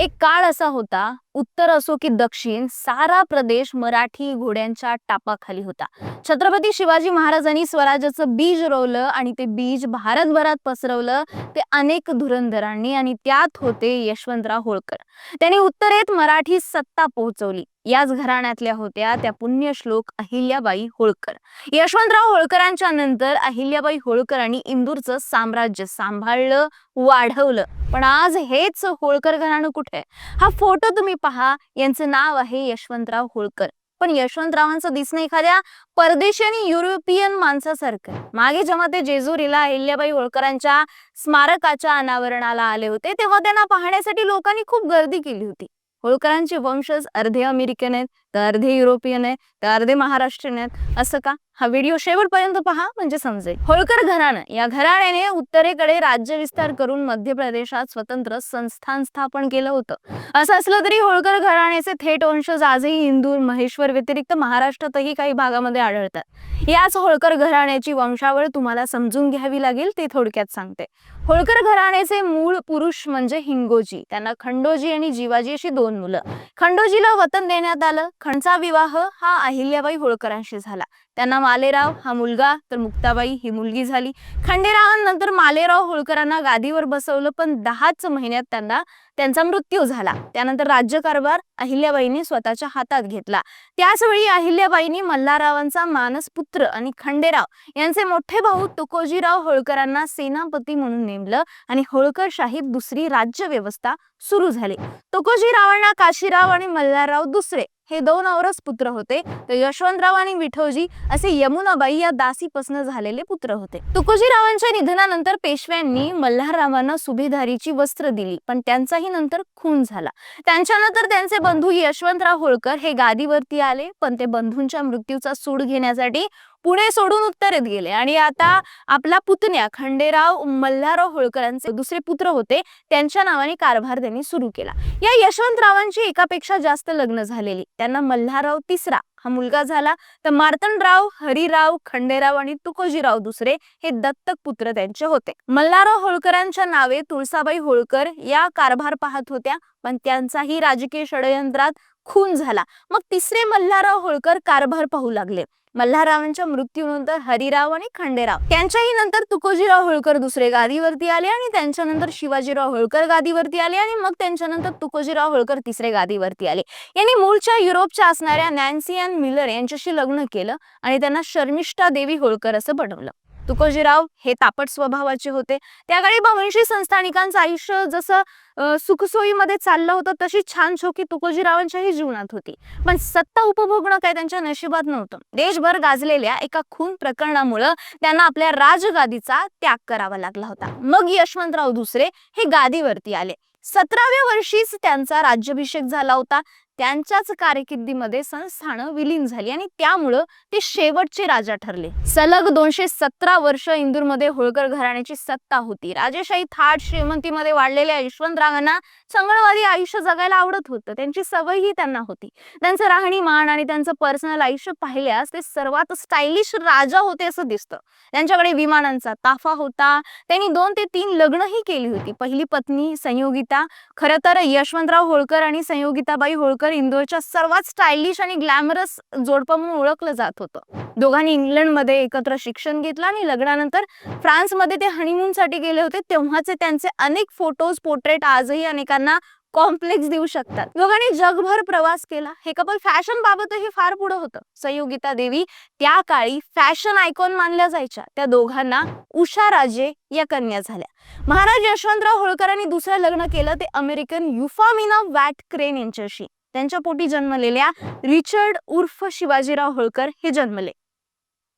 एक काळ असा होता उत्तर असो की दक्षिण सारा प्रदेश मराठी घोड्यांच्या टापाखाली होता. छत्रपती शिवाजी महाराजांनी स्वराज्याचं बीज रोवलं आणि ते बीज भारतभरात पसरवलं. ते अनेक धुरंधरांनी आणि त्यात होते यशवंतराव होळकर. त्यांनी उत्तरेत मराठी सत्ता पोहोचवली. याच घराण्यातल्या होत्या त्या पुण्यश्लोक अहिल्याबाई होळकर. यशवंतराव होळकरांच्या नंतर अहिल्याबाई होळकरांनी इंदूरचं साम्राज्य सांभाळलं वाढवलं. पण आज हेच होळकर घराणं कुठे हा फोटो तुम्ही पहा. यांचं नाव आहे यशवंतराव होळकर. पण यशवंतरावांचं दिसणं एखाद्या परदेशी आणि युरोपियन माणसासारखं आहे. मागे जेव्हा ते जेजुरीला अहिल्याबाई होळकरांच्या स्मारकाच्या अनावरणाला आले होते तेव्हा त्यांना पाहण्यासाठी लोकांनी खूप गर्दी केली होती. होळकरांचे वंशज अर्धे अमेरिकन आहेत. तर अर्धे युरोपियन आहे तर अर्धे महाराष्ट्रीयन आहेत. असं का? हा व्हिडिओ शेवटपर्यंत पहा म्हणजे समजेल. होळकर घराणं. या घराण्याने उत्तरेकडे राज्य विस्तार करून मध्य प्रदेशात स्वतंत्र संस्थान स्थापन केलं होतं. असं असलं तरी होळकर घराण्याचे थेट वंशज आजही इंदूर महेश्वर व्यतिरिक्त महाराष्ट्रातही काही भागामध्ये आढळतात. याच होळकर घराण्याची वंशावळ तुम्हाला समजून घ्यावी लागेल ते थोडक्यात सांगते. होळकर घराण्याचे मूळ पुरुष म्हणजे हिंगोजी. त्यांना खंडोजी आणि जीवाजी अशी दोन मुलं. खंडोजीला वतन देण्यात आलं. खणचा विवाह हा अहिल्याबाई होळकरांशी झाला. त्यांना मालेराव हा मुलगा तर मुक्ताबाई ही मुलगी झाली. खंडेरावांनंतर मालेराव होळकरांना गादीवर बसवलं पण दहाच महिन्यात त्यांना त्यांचा मृत्यू झाला. त्यानंतर राज्यकारभार अहिल्याबाईंनी स्वतःच्या हातात घेतला. त्याचवेळी अहिल्याबाईंनी मल्हाररावांचा मानसपुत्र आणि खंडेराव यांचे मोठे भाऊ तुकोजीराव होळकरांना सेनापती म्हणून नेमलं आणि होळकरशाहीत दुसरी राज्य व्यवस्था सुरू झाली. तुकोजीरावांना काशीराव आणि मल्हारराव दुसरे. हे दोन औरस पुत्र होते. तर यशवंतराव आणि विठोजी असे यमुनाबाई या दासीपासून झालेले पुत्र होते. तुकोजीरावांच्या निधनानंतर पेशव्यांनी मल्हाररावांना सुभेदारीची वस्त्र दिली पण त्यांचाही नंतर खून झाला. त्यांच्यानंतर त्यांचे बंधू यशवंतराव होळकर हे गादीवरती आले पण ते बंधूंच्या मृत्यूचा सूड घेण्यासाठी पुणे सोडून उत्तरेत गेले. आणि आता आपला पुतण्या खंडेराव मल्हारराव होळकरांचे दुसरे पुत्र होते. त्यांच्या नावाने कारभार त्यांनी सुरू केला. या यशवंतरावांची एकापेक्षा जास्त लग्न झालेली. त्यांना मल्हारराव तिसरा हा मुलगा झाला. तर मार्तंडराव हरिराव खंडेराव आणि तुकोजीराव दुसरे हे दत्तक पुत्र त्यांचे होते. मल्हारराव होळकरांच्या नावे तुळसाबाई होळकर या कारभार पाहत होत्या पण त्यांचाही राजकीय षडयंत्रात खून झाला. मग तिसरे मल्हारराव होळकर कारभार पाहू लागले. मल्हाररावांच्या मृत्यूनंतर हरिराव आणि खंडेराव. त्यांच्याही नंतर तुकोजीराव होळकर दुसरे गादीवरती आले आणि त्यांच्यानंतर शिवाजीराव होळकर गादीवरती आले आणि मग त्यांच्यानंतर तुकोजीराव होळकर तिसरे गादीवरती आले. यांनी मूळच्या युरोपच्या असणाऱ्या नॅन्सी अँड मिलर यांच्याशी लग्न केलं आणि त्यांना शर्मिष्ठा देवी होळकर असं बनवलं. तुकोजीराव हे तापट स्वभावाचे होते. त्या काळी बव्हंशी संस्थानिकांचं आयुष्य जसं सुखसोयीमध्ये चाललं होतं तशी छान छोकी तुकोजीरावांच्याही जीवनात होती. पण सत्ता उपभोगणं काय त्यांच्या नशिबात नव्हतं. देशभर गाजलेल्या एका खून प्रकरणामुळं त्यांना आपल्या राजगादीचा त्याग करावा लागला होता. मग यशवंतराव दुसरे हे गादीवरती आले. सतराव्या वर्षीच त्यांचा राज्याभिषेक झाला होता. त्यांच्याच कारकिर्दीमध्ये संस्थानं विलीन झाली आणि त्यामुळं ते शेवटचे राजा ठरले. सलग दोनशे सतरा वर्ष इंदूरमध्ये होळकर घराण्याची सत्ता होती. राजेशाही थाट श्रीमंतीमध्ये वाढलेल्या यशवंतरावांना चंगळवादी आयुष्य जगायला आवडत होतं. त्यांची सवयही त्यांना होती. त्यांचं राहणीमान आणि त्यांचं पर्सनल आयुष्य पाहिल्यास ते सर्वात स्टायलिश राजा होते असं दिसतं. त्यांच्याकडे विमानांचा ताफा होता. त्यांनी दोन ते तीन लग्नही केली होती. पहिली पत्नी संयोगिता खरं तर यशवंतराव होळकर आणि संयोगिताबाई होळकर इंदोरच्या सर्वात स्टायलिश आणि ग्लॅमरस जोडपं म्हणून ओळखलं जात होतं. दोघांनी इंग्लंडमध्ये एकत्र शिक्षण घेतलं आणि लग्नानंतर फ्रान्समध्ये ते हनीमूनसाठी गेले होते तेव्हाचे त्यांचे अनेक फोटोज पोर्ट्रेट आजही अनेकांना कॉम्प्लेक्स देऊ शकतात. दोघांनी जगभर प्रवास केला. हे कपल फॅशन बाबतही फार पुढे होतं. संयोगिता देवी त्या काळी फॅशन आयकॉन मानल्या जायच्या. त्या दोघांना उषा राजे या कन्या झाल्या. महाराज यशवंतराव होळकरांनी दुसरं लग्न केलं ते अमेरिकन युफामिना वॅट क्रेन यांच्याशी. त्यांच्या पोटी जन्मलेल्या रिचर्ड उर्फ शिवाजीराव होळकर हे जन्मले.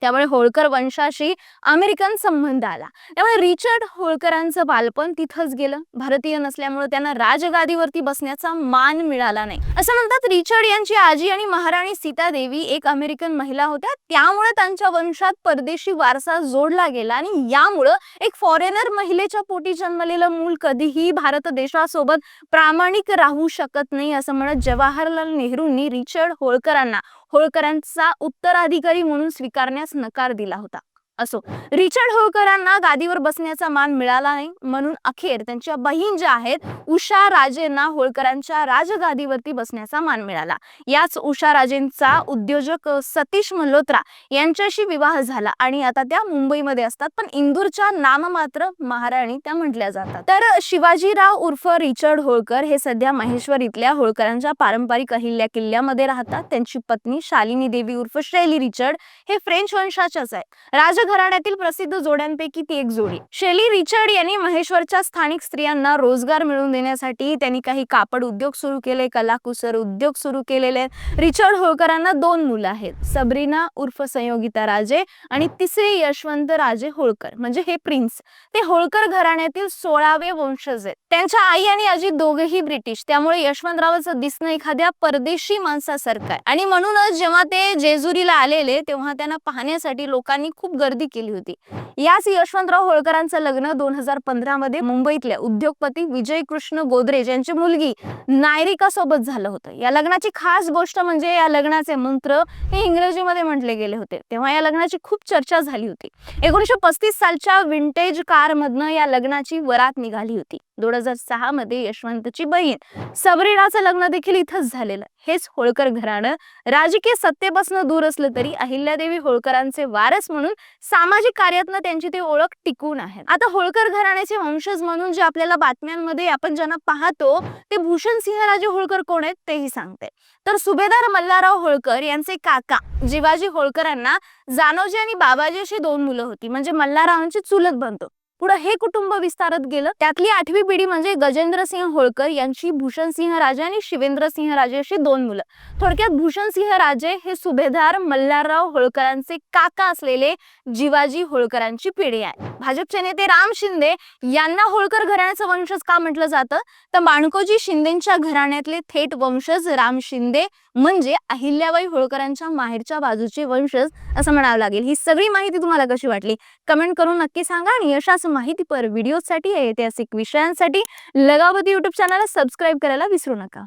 त्यामुळे होळकर वंशाशी अमेरिकन संबंध आला. त्यामुळे रिचर्ड होळकरांचं बालपण तिथंच गेलं. भारतीय नसल्यामुळे त्यांना राजगादीवरती बसण्याचा मान मिळाला नाही. असं म्हणतात रिचर्ड यांची आजी आणि महाराणी सीतादेवी एक अमेरिकन महिला होत्या. त्यामुळे त्यांच्या वंशात परदेशी वारसा जोडला गेला आणि यामुळं एक फॉरेनर महिलेच्या पोटी जन्मलेलं मूल कधीही भारत देशासोबत प्रामाणिक राहू शकत नाही असं म्हणत जवाहरलाल नेहरूंनी रिचर्ड होळकरांना होळकरांचा उत्तराधिकारी म्हणून स्वीकारण्यास नकार दिला होता. असो. रिचर्ड होळकरांना गादीवर बसण्याचा मान मिळाला नाही. म्हणून अखेर त्यांच्या बहीण ज्या आहेत उषा राजेंना होळकरांच्या राजगादीवरती बसण्याचा मान मिळाला. याच उषा राजेंचा उद्योजक सतीश मल्होत्रा यांच्याशी विवाह झाला आणि आता त्या मुंबईमध्ये असतात. पण इंदूरच्या नाममात्र महाराणी त्या म्हटल्या जातात. तर शिवाजीराव उर्फ रिचर्ड होळकर हे सध्या महेश्वर इथल्या होळकरांच्या पारंपरिक अहिल्या किल्ल्यामध्ये राहतात. त्यांची पत्नी शालिनी देवी उर्फ शैली रिचर्ड हे फ्रेंच वंशाच्याच आहेत. घराण्यातील प्रसिद्ध जोड्यांपैकी ती एक जोडी. शेली रिचर्ड यांनी महेश्वरच्या स्थानिक स्त्रियांना रोजगार मिळवून देण्यासाठी त्यांनी काही कापड उद्योग सुरू केले कलाकुसर उद्योग सुरू केलेले आहेत. रिचर्ड होळकरांना दोन मुलं आहेत. सबरीना उर्फ संयोगिता राजे आणि तिसरे यशवंत राजे होळकर म्हणजे हे प्रिन्स. ते होळकर घराण्यातील सोळावे वंशज आहेत. त्यांच्या आई आणि आजी दोघेही ब्रिटिश त्यामुळे यशवंतरावाचं दिसणं एखाद्या परदेशी माणसासारखं आहे. आणि म्हणूनच जेव्हा ते जेजुरीला आलेले तेव्हा त्यांना पाहण्यासाठी लोकांनी खूप गर्दी केली होती. याच यशवंतराव होळकरांचं लग्न दोन हजार पंधरा मध्ये मुंबईतल्या उद्योगपती विजय कृष्ण गोदरेज यांची मुलगी नायरिका सोबत झालं होतं. या लग्नाची खास गोष्ट म्हणजे या लग्नाचे मंत्र हे इंग्रजीमध्ये म्हटले गेले होते. तेव्हा या लग्नाची खूप चर्चा झाली होती. एकोणीशे पस्तीस सालच्या विंटेज कार मधनं या लग्नाची वरात निघाली होती. दोन हजार सहा मध्ये यशवंतची बहीण सबरीनाचं लग्न देखील इथंच झालेलं हेच होळकर घराणं. राजकीय सत्तेपासून दूर असलं तरी अहिल्यादेवी होळकरांचे वारस म्हणून सामाजिक कार्यातनं त्यांची ती ओळख टिकून आहे आता होळकर घराण्याचे वंशज म्हणून जे आपल्याला बातम्यांमध्ये आपण ज्यांना पाहतो ते भूषण सिंहराजे होळकर कोण आहेत तेही सांगते. तर सुभेदार मल्हारराव होळकर यांचे काका जिवाजी होळकरांना जानोजी आणि बाबाजी अशी दोन मुलं होती. म्हणजे मल्हाररावांची चुलत बनतो पुढे हे कुटुंब विस्तारत गेलं. त्यातली आठवी पिढी म्हणजे गजेंद्र सिंह होळकर यांची भूषण सिंह राजे आणि शिवेंद्र सिंह राजे अशी दोन मुलं. थोडक्यात भूषण सिंह राजे हे सुभेदार मल्हारराव होळकरांचे काका असलेले जिवाजी होळकरांची पिढी आहे. भाजपचे नेते राम शिंदे यांना होळकर घराण्याचं वंशज का म्हटलं जातं? तर माणकोजी शिंदेच्या घराण्यातले थेट वंशज राम शिंदे म्हणजे अहिल्याबाई होळकरांच्या माहेरच्या बाजूचे वंशज असं म्हणावं लागेल. ही सगळी माहिती तुम्हाला कशी वाटली? कमेंट करून नक्की सांगा आणि अशाच माहितीपर व्हिडिओसाठी ऐतिहासिक विषयांसाठी. लगावती युट्यूब चॅनलला सबस्क्राईब करायला विसरू नका.